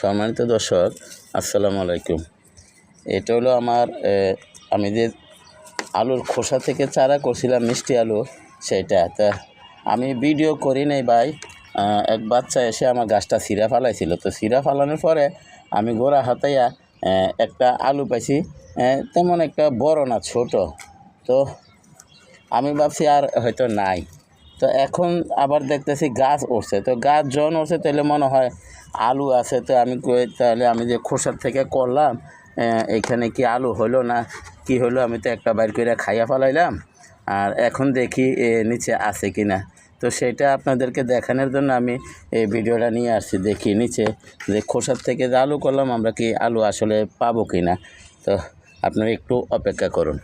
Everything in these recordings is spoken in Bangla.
সম্মানিত দর্শক, আসসালামু আলাইকুম। এটা হলো আমার আমি যে আলুর খোসা থেকে চারা করছিলাম, মিষ্টি আলু, সেটা। তা আমি ভিডিও করি নাই ভাই। এক বাচ্চা এসে আমার গাছটা সিরা ফালাইছিল। তো সিরা ফালানোর পরে আমি গোড়া হাতাইয়া একটা আলু পাইছি তেমন একটা বড় না, ছোট। তো আমি ভাবছি আর হয়তো নাই। তো এখন আবার দেখতেছি গাছ উঠছে। তো গাছ যখন উঠছে তাহলে মনে হয় আলু আছে তো আমি তাহলে আমি যে খোসার থেকে করলাম এখানে কি আলু হলো না কি হলো আমি তো একটা বাইর করে খাইয়া ফেলাইলাম। আর এখন দেখি এ, নিচে আছে কি না। তো সেটা আপনাদেরকে দেখানোর জন্য আমি এই ভিডিওটা নিয়ে আসছি দেখি নিচে যে খোসার থেকে যে আলু করলাম আমরা কি আলু আসলে পাবো কি না। তো আপনারা একটু অপেক্ষা করুন।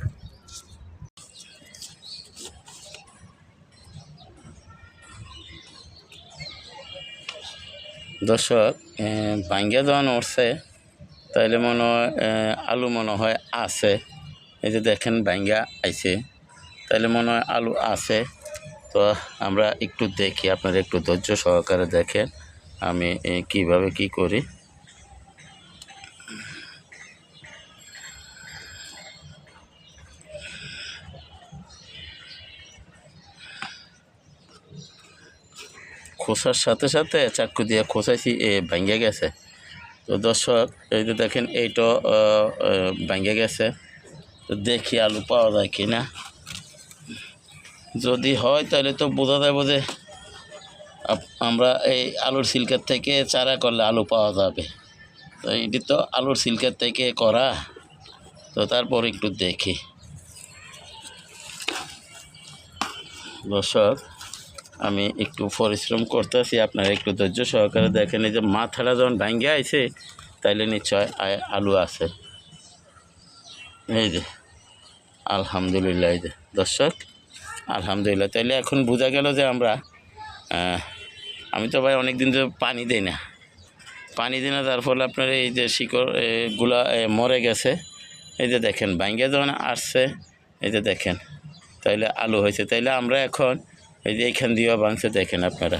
দর্শক বাঙ্গিয়া যখন উঠছে। তাইলে মনে হয় আলু মনে হয় আছে। এই যে দেখেন ভাঙ্গা আইছে। তাইলে মনে হয় আলু আছে। তো আমরা একটু দেখি, আপনারা একটু ধৈর্য সহকারে দেখেন আমি কীভাবে কি করি। খোসার সাথে সাথে চাকু দিয়ে খোসাইছি এ ভেঙে গেছে। তো দর্শক, এই যে দেখেন, এইটা ভেঙে গেছে। তো দেখি আলু পাওয়া যায় কি না যদি হয়, তাহলে তো বোঝা যাবে যে আমরা এই আলুর সিল্কের থেকে চারা করলে আলু পাওয়া যাবে। তো এটি তো আলুর সিল্কের থেকে করা। তো তারপর একটু দেখি। দর্শক আমি একটু পরিশ্রম করতে করতেছি, আপনারা একটু ধৈর্য সহকারে দেখেন, এই যে মাথাটা যখন ভাঙ্গে আইছে, তাইলে নিশ্চয় আলু আছে। এই যে, আলহামদুলিল্লাহ, এই যে, দর্শক, আলহামদুলিল্লাহ, তাইলে এখন বোঝা গেল যে আমরা আমি তো ভাই অনেক দিন ধরে পানি দিই না। পানি দিই না তার ফলে আপনার এই যে শিকড়গুলা মরে গেছে। এই যে দেখেন, ভাঙ্গে যখন আসছে, এই যে দেখেন, তাইলে আলু হয়েছে। তাইলে আমরা এখন এই যে এইখান দিয়েও ভাঙছে দেখেন আপনারা।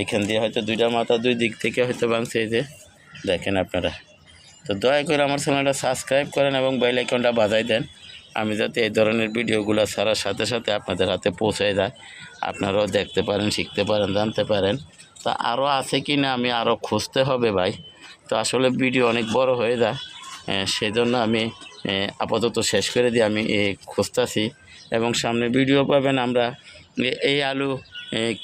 এইখান দিয়ে হয়তো দুইটা মাথা দুই দিক থেকে হয়তো ভাঙছে এই যে দেখেন আপনারা। তো দয়া করে আমার চ্যানেলটা সাবস্ক্রাইব করেন এবং বেল আইকনটা বাজাই দেন। আমি যাতে এই ধরনের ভিডিওগুলো ছাড়ার সাথে সাথে আপনাদের হাতে পৌঁছে যায়। আপনারাও দেখতে পারেন, শিখতে পারেন, জানতে পারেন। তা আরও আছে কি না আমি আরও খুঁজতে হবে ভাই। তো আসলে ভিডিও অনেক বড় হয়ে যায়। সেই জন্য আমি আপাতত শেষ করে দিয়ে আমি খুঁজতাছি। এবং সামনে ভিডিও পাবেন আমরা এই আলু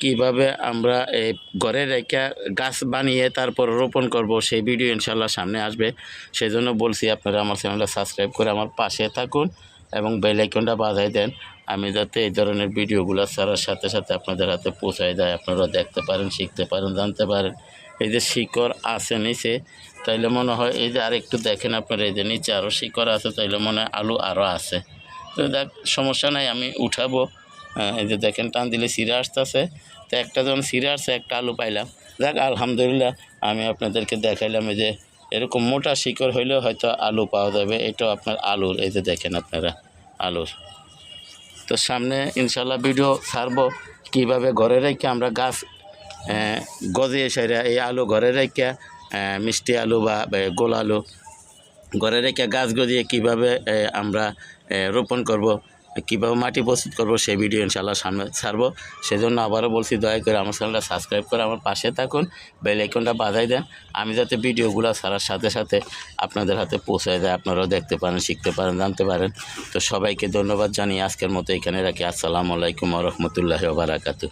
কীভাবে আমরা এ, ঘরে রেখে গাছ বানিয়ে তারপর রোপণ করব সেই ভিডিও ইনশাল্লাহ সামনে আসবে। সেই জন্য বলছি আপনারা আমার চ্যানেলটা সাবস্ক্রাইব করে আমার পাশে থাকুন এবং বেল আইকনটা বাজাই দেন। আমি যাতে এই ধরনের ভিডিওগুলো ছাড়ার সাথে সাথে আপনাদের হাতে পৌঁছায় যায় আপনারা দেখতে পারেন শিখতে পারেন জানতে পারেন। এই যে শিকড় আছে নিচে তাইলে মনে হয় এই যে আরেকটু দেখেন আপনারা এই যে নিচে আরও শিকড় আছে তাইলে মনে হয় আলু আরও আছে। তো দেখ সমস্যা নাই আমি উঠাবো। এই যে দেখেন টান দিলে সিরে আসতেছে। তো একটা যখন সিরে আসছে একটা আলু পাইলাম। দেখ আলহামদুলিল্লাহ আমি আপনাদেরকে দেখাইলাম এই যে এরকম মোটা শিকড় হইলেও হয়তো আলু পাওয়া যাবে। এটাও আপনার আলুর এই যে দেখেন আপনারা আলুর। তো সামনে ইনশাল্লাহ ভিডিও ছাড়বো কীভাবে ঘরে রেখে আমরা গাছ আহ, গজিয়ে সেরা এই আলু ঘরে রেখে মিষ্টি আলু বা গোল আলু ঘরে রেখে গাছ গজিয়ে কীভাবে আমরা রোপণ করব। কীভাবে মাটি প্রস্তুত করব সেই ভিডিও ইনশাল্লাহ সামনে ছাড়বো। সেজন্য আবারও বলছি, দয়া করে আমার চ্যানেলটা সাবস্ক্রাইব করে আমার পাশে থাকুন, বেল আইকনটা বাজাই দেন, আমি যাতে ভিডিওগুলো ছাড়ার সাথে সাথে আপনাদের হাতে পৌঁছায় দেয়, আপনারাও দেখতে পারেন, শিখতে পারেন, জানতে পারেন। তো সবাইকে ধন্যবাদ জানিয়ে আজকের মতো এখানে রাখি। আসসালামু আলাইকুম রহমতুল্লাহ বারাকাতু